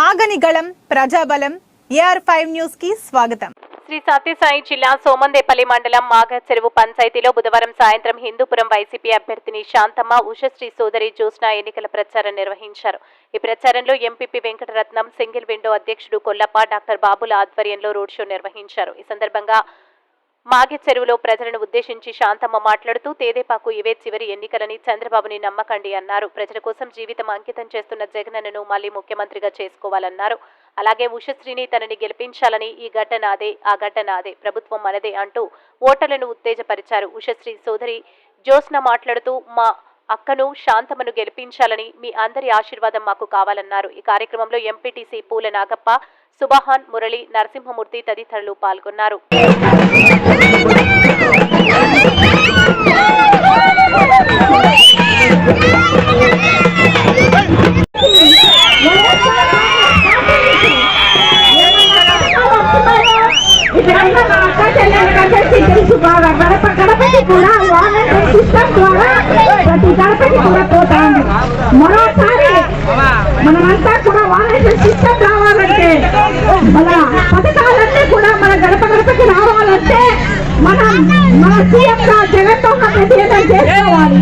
ప్రజని గళం ప్రజాబలం AR five న్యూస్కి స్వాగతం. శ్రీ సత్యసాయి జిల్లా సోమందేపల్లి మండలం మాగ చెరువు పంచాయతీలో బుధవారం సాయంత్రం హిందూపురం వైసీపీ అభ్యర్థిని శాంతమ్మ ఉషశ్రీ సోదరి జ్యోత్స్న ఎన్నికల ప్రచారం నిర్వహించారు. ఈ ప్రచారంలో ఎంపీపీ వెంకటరత్నం సింగిల్ విండో అధ్యక్షుడు కొల్లప్ప డాక్టర్ బాబుల ఆధ్వర్యంలో రోడ్ షో నిర్వహించారు. ఈ సందర్భంగా మాగి చెరువులో ప్రజలను ఉద్దేశించి శాంతమ్మ మాట్లాడుతూ తేదేపాకు ఇవే చివరి ఎన్నికలని చంద్రబాబుని నమ్మకండి అన్నారు. ప్రజల కోసం జీవితం అంకితం చేస్తున్న జగనన్నను మళ్ళీ ముఖ్యమంత్రిగా చేసుకోవాలన్నారు. అలాగే ఉషశ్రీని తనని గెలిపించాలని ఈ గడ్డ నాదే ఆ గడ్డ నాదే ప్రభుత్వం మనదే అంటూ ఓటర్లను ఉత్తేజపరిచారు ఉషశ్రీ సోదరి. జ్యోత్స్న మాట్లాడుతూ మా అక్కను శాంతమ్మను గెలిపించాలని మీ అందరి ఆశీర్వాదం మాకు కావాలన్నారు. ఈ కార్యక్రమంలో ఎంపీటీసీ పూల నాగప్ప సుబహాన్ మురళి నరసింహమూర్తి తదితరులు పాల్గొన్నారు. ఇక్కడంతా కూడా వాలంటీర్ సిస్టమ్ ద్వారా గడపకి కూడా పోతాంది మరోసారి మనమంతా కూడా వాలంటీర్ సిస్టమ్ రావాలంటే మన పథకాలన్నీ కూడా మన గడప గడపకి రావాలంటే మనం మన సీఎం గా జగన్మోహన్ రెడ్డి ఏదైనా చేసుకోవాలి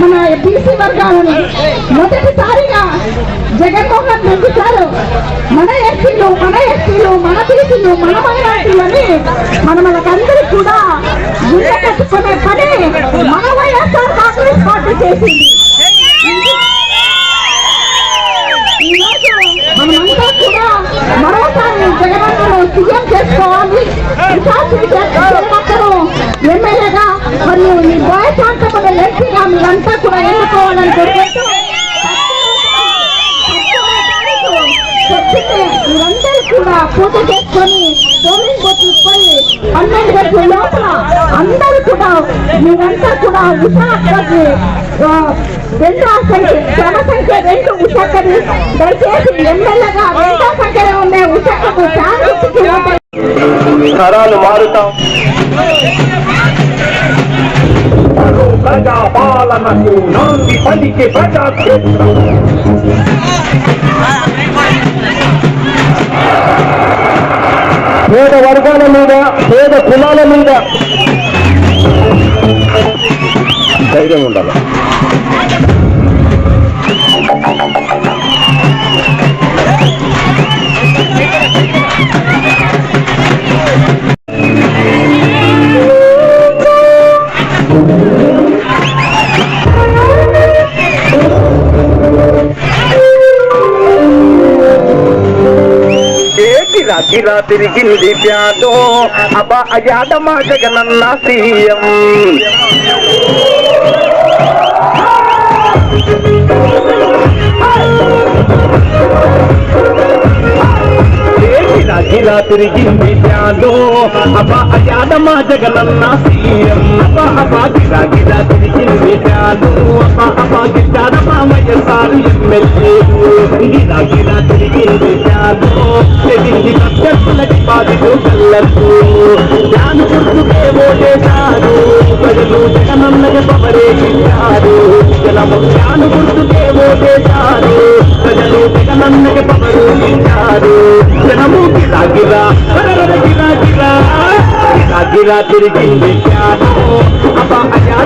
మన బీసీ వర్గాలను మొదటిసారిగా జగన్మోహన్ రెడ్డి గారు మన ఎస్సీలు మన ఎస్టీలు మన బీసీలు మన మైనార్టీలని మన మనకందరికి కూడా గుండె కట్టుకునే పని మన వైఎస్ఆర్ కాంగ్రెస్ పార్టీ చేసింది. మనమంతా కూడా మరోసారి జగనన్నను సీఎం చేసుకోవాలి. పన్నెండు లోపల అందరూ కూడా మీరంతా కూడా ఉషాకి రెండో సంఖ్య క్రమ సంఖ్య రెండు ఉషాకని దయచేసి ఎమ్మెల్యేగా రెండో సంఖ్యలో ఉండే ఉషాకకు తరాలు మారుతాం. ప్రజా పాలనకు నాంది పలికి ప్రజాక్షేత్రం. పేద వర్గాల మీద పేద కులాల మీద. ధైర్యం ఉండాలి. గిరా తిరిగింది ప్యాదో అబా అబ్బా అయాదమా జగనన్న సీఎం గిరా తిరిగింది ప్యాదో అబ్బా అయాదమా జగనన్న సీఎం అబ్బా అబ్బా గిరా గిరా తిరిగింది ప్యాదో అబ్బా అబ్బా మామయ్య సారు ఎమ్మెల్యే. గిరా గిరా తిరిగింది ప్యాదో అభ్యర్థులకి బాధితూ కల్లర్లు దాని గుర్తుకే ఓటేశారు. ప్రజలు జగనన్నకి పవరేసించారు జనము దాని గుర్తుకే ఓటేశారు. ప్రజలు జగనన్నకి పవరేసించారు జనము గిరా గిరా గిరా గిరా. గిరా గిరా తిరిగింది అబ్బా అయ్యా